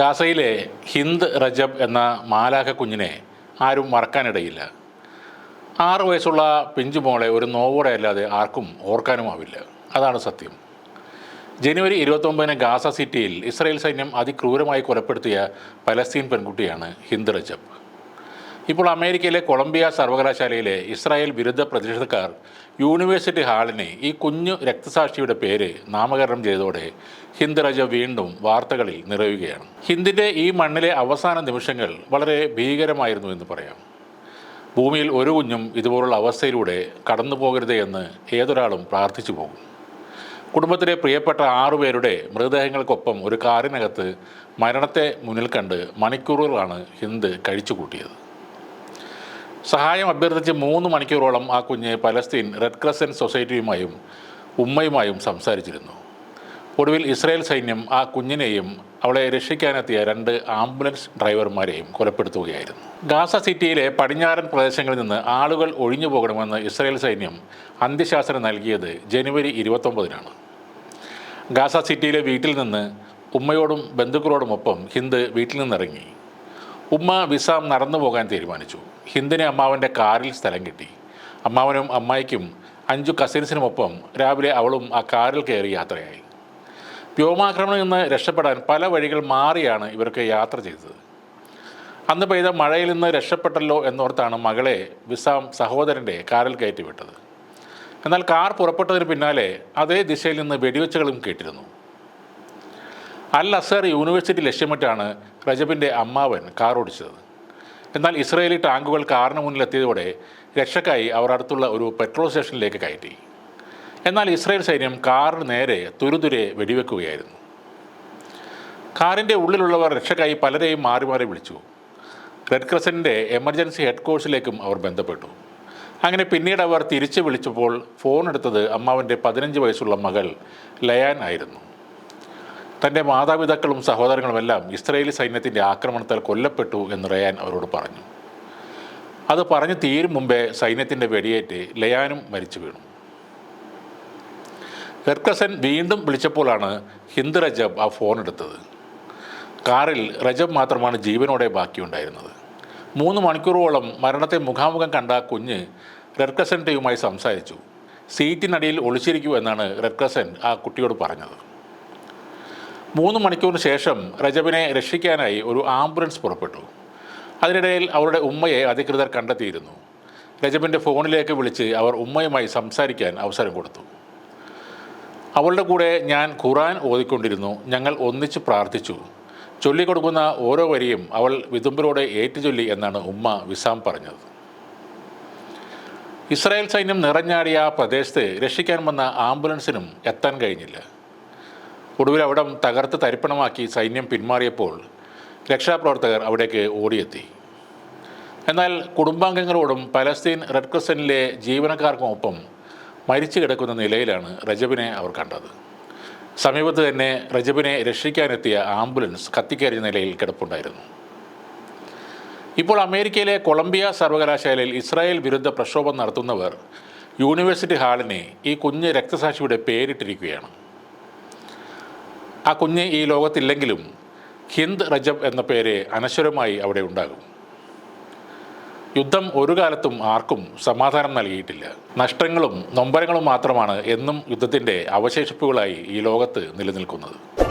ഗാസയിലെ ഹിന്ദ് റജബ് എന്ന മാലാഖ കുഞ്ഞിനെ ആരും മറക്കാനിടയില്ല. ആറ് വയസ്സുള്ള പിഞ്ചു മോളെ ഒരു നോവോടെ അല്ലാതെ ആർക്കും ഓർക്കാനുമാവില്ല. അതാണ് സത്യം. ജനുവരി ഇരുപത്തൊമ്പതിന് ഗാസ സിറ്റിയിൽ ഇസ്രായേൽ സൈന്യം അതിക്രൂരമായി കൊലപ്പെടുത്തിയ പലസ്തീൻ പെൺകുട്ടിയാണ് ഹിന്ദ് റജബ്. ഇപ്പോൾ അമേരിക്കയിലെ കൊളംബിയ സർവകലാശാലയിലെ ഇസ്രായേൽ വിരുദ്ധ പ്രതിഷേധക്കാർ യൂണിവേഴ്സിറ്റി ഹാളിന് ഈ കുഞ്ഞു രക്തസാക്ഷിയുടെ പേര് നാമകരണം ചെയ്തതോടെ ഹിന്ദ് റജ വീണ്ടും വാർത്തകളിൽ നിറയുകയാണ്. ഹിന്ദിന്റെ ഈ മണ്ണിലെ അവസാന നിമിഷങ്ങൾ വളരെ ഭീകരമായിരുന്നു എന്ന് പറയാം. ഭൂമിയിൽ ഒരു കുഞ്ഞും ഇതുപോലുള്ള അവസ്ഥയിലൂടെ കടന്നു പോകരുതേ എന്ന് ഏതൊരാളും പ്രാർത്ഥിച്ചു പോകും. കുടുംബത്തിലെ പ്രിയപ്പെട്ട ആറുപേരുടെ മൃതദേഹങ്ങൾക്കൊപ്പം ഒരു കാറിനകത്ത് മരണത്തെ മുന്നിൽ കണ്ട് മണിക്കൂറുകളാണ് ഹിന്ദ് കഴിച്ചുകൂട്ടിയത്. സഹായം അഭ്യർത്ഥിച്ച് മൂന്ന് മണിക്കൂറോളം ആ കുഞ്ഞ് പലസ്തീൻ റെഡ് ക്രസന്റ് സൊസൈറ്റിയുമായും ഉമ്മയുമായും സംസാരിച്ചിരുന്നു. ഒടുവിൽ ഇസ്രായേൽ സൈന്യം ആ കുഞ്ഞിനെയും അവളെ രക്ഷിക്കാനെത്തിയ രണ്ട് ആംബുലൻസ് ഡ്രൈവർമാരെയും കൊലപ്പെടുത്തുകയായിരുന്നു. ഗാസ സിറ്റിയിലെ പടിഞ്ഞാറൻ പ്രദേശങ്ങളിൽ നിന്ന് ആളുകൾ ഒഴിഞ്ഞു പോകണമെന്ന് ഇസ്രായേൽ സൈന്യം അന്ത്യശാസനം നൽകിയത് ജനുവരി ഇരുപത്തൊമ്പതിനാണ്. ഗാസ സിറ്റിയിലെ വീട്ടിൽ നിന്ന് ഉമ്മയോടും ബന്ധുക്കളോടുമൊപ്പം ഹിന്ദ് വീട്ടിൽ നിന്നിറങ്ങി. ഉമ്മ വിസാം നടന്നു പോകാൻ തീരുമാനിച്ചു. ഹിന്ദിന് അമ്മാവന്റെ കാറിൽ സ്ഥലം കിട്ടി. അമ്മാവനും അമ്മായിക്കും അഞ്ചു കസിൻസിനുമൊപ്പം രാവിലെ അവളും ആ കാറിൽ കയറി യാത്രയായി. വ്യോമാക്രമണം നിന്ന് രക്ഷപ്പെടാൻ പല വഴികൾ മാറിയാണ് ഇവർക്ക് യാത്ര ചെയ്തത്. അന്ന് പെയ്ത മഴയിൽ നിന്ന് രക്ഷപ്പെട്ടല്ലോ എന്നോർത്താണ് മകളെ വിസാം സഹോദരന്റെ കാറിൽ കയറ്റി വിട്ടത് എന്നാൽ കാർ പുറപ്പെട്ടതിന് പിന്നാലെ അതേ ദിശയിൽ നിന്ന് വെടിവെച്ചുകളും കേട്ടിരുന്നു. അൽ അസർ യൂണിവേഴ്സിറ്റി ലക്ഷ്യമിട്ടാണ് റജബിന്റെ അമ്മാവൻ കാർ ഓടിച്ചത്. എന്നാൽ ഇസ്രയേലി ടാങ്കുകൾ കാറിന് മുന്നിലെത്തിയതോടെ രക്ഷക്കായി അവർ അടുത്തുള്ള ഒരു പെട്രോൾ സ്റ്റേഷനിലേക്ക് കയറ്റി. എന്നാൽ ഇസ്രയേൽ സൈന്യം കാറിന് നേരെ തുരുതുരെ വെടിവെക്കുകയായിരുന്നു. കാറിന്റെ ഉള്ളിലുള്ളവർ രക്ഷക്കായി പലരെയും മാറി മാറി വിളിച്ചു. റെഡ് ക്രസന്റിന്റെ എമർജൻസി ഹെഡ് കോഴ്സിലേക്കും അവർ ബന്ധപ്പെട്ടു. അങ്ങനെ പിന്നീട് അവർ തിരിച്ചു വിളിച്ചപ്പോൾ ഫോൺ എടുത്തത് അമ്മാവന്റെ പതിനഞ്ച് വയസ്സുള്ള മകൾ ലയാൻ ആയിരുന്നു. തന്റെ മാതാപിതാക്കളും സഹോദരങ്ങളുമെല്ലാം ഇസ്രയേലി സൈന്യത്തിന്റെ ആക്രമണത്താൽ കൊല്ലപ്പെട്ടു എന്ന് റയാൻ അവരോട് പറഞ്ഞു. അത് പറഞ്ഞു തീരും മുമ്പേ സൈന്യത്തിന്റെ വെടിയേറ്റ് ലയാനും മരിച്ചു വീണു. ഹെർക്കസൻ വീണ്ടും വിളിച്ചപ്പോഴാണ് ഹിന്ദ് റജബ് ആ ഫോൺ എടുത്തത്. കാറിൽ റജബ് മാത്രമാണ് ജീവനോടെ ബാക്കിയുണ്ടായിരുന്നത്. മൂന്ന് മണിക്കൂറോളം മരണത്തെ മുഖാമുഖം കണ്ട കുഞ്ഞ് റെഡ്ക്രസന്റെയുമായി സംസാരിച്ചു. സീറ്റിനടിയിൽ ഒളിച്ചിരിക്കൂ എന്നാണ് റെഡ്ക്രസൻ ആ കുട്ടിയോട് പറഞ്ഞത്. മൂന്ന് മണിക്കൂറിന് ശേഷം റജബിനെ രക്ഷിക്കാനായി ഒരു ആംബുലൻസ് പുറപ്പെട്ടു. അതിനിടയിൽ അവരുടെ ഉമ്മയെ അധികൃതർ കണ്ടെത്തിയിരുന്നു. രജബിന്റെ ഫോണിലേക്ക് വിളിച്ച് അവർ ഉമ്മയുമായി സംസാരിക്കാൻ അവസരം കൊടുത്തു. അവളുടെ കൂടെ ഞാൻ ഖുറാൻ ഓതിക്കൊണ്ടിരുന്നു. ഞങ്ങൾ ഒന്നിച്ച് പ്രാർത്ഥിച്ചു. ചൊല്ലിക്കൊടുക്കുന്ന ഓരോ വരിയും അവൾ വിതുമ്പലോടെ ഏറ്റുചൊല്ലി എന്നാണ് ഉമ്മ വിസാം പറഞ്ഞത്. ഇസ്രായേൽ സൈന്യം നിറഞ്ഞാടിയ ആ പ്രദേശത്ത് രക്ഷിക്കാൻ വന്ന ആംബുലൻസിനും എത്താൻ കഴിഞ്ഞില്ല. ഒടുവിൽ അവിടം തകർത്ത് തരിപ്പണമാക്കി സൈന്യം പിന്മാറിയപ്പോൾ രക്ഷാപ്രവർത്തകർ അവിടേക്ക് ഓടിയെത്തി. എന്നാൽ കുടുംബാംഗങ്ങളോടും പലസ്തീൻ റെഡ് ക്രസന്റിലെ ജീവനക്കാർക്കുമൊപ്പം മരിച്ചു കിടക്കുന്ന നിലയിലാണ് രജബിനെ അവർ കണ്ടത്. സമീപത്ത് തന്നെ റജബിനെ രക്ഷിക്കാനെത്തിയ ആംബുലൻസ് കത്തിക്കരിഞ്ഞ നിലയിൽ കിടപ്പുണ്ടായിരുന്നു. ഇപ്പോൾ അമേരിക്കയിലെ കൊളംബിയ സർവകലാശാലയിൽ ഇസ്രായേൽ വിരുദ്ധ പ്രക്ഷോഭം നടത്തുന്നവർ യൂണിവേഴ്സിറ്റി ഹാളിനെ ഈ കുഞ്ഞ് രക്തസാക്ഷിയുടെ പേരിട്ടിരിക്കുകയാണ്. ആ കുഞ്ഞ് ഈ ലോകത്തില്ലെങ്കിലും ഹിന്ദ് റജബ് എന്ന പേര് അനശ്വരമായി അവിടെ ഉണ്ടാകും. യുദ്ധം ഒരു കാലത്തും ആർക്കും സമാധാനം നൽകിയിട്ടില്ല. നഷ്ടങ്ങളും നൊമ്പരങ്ങളും മാത്രമാണ് എന്നും യുദ്ധത്തിന്റെ അവശേഷിപ്പുകളായി ഈ ലോകത്ത് നിലനിൽക്കുന്നത്.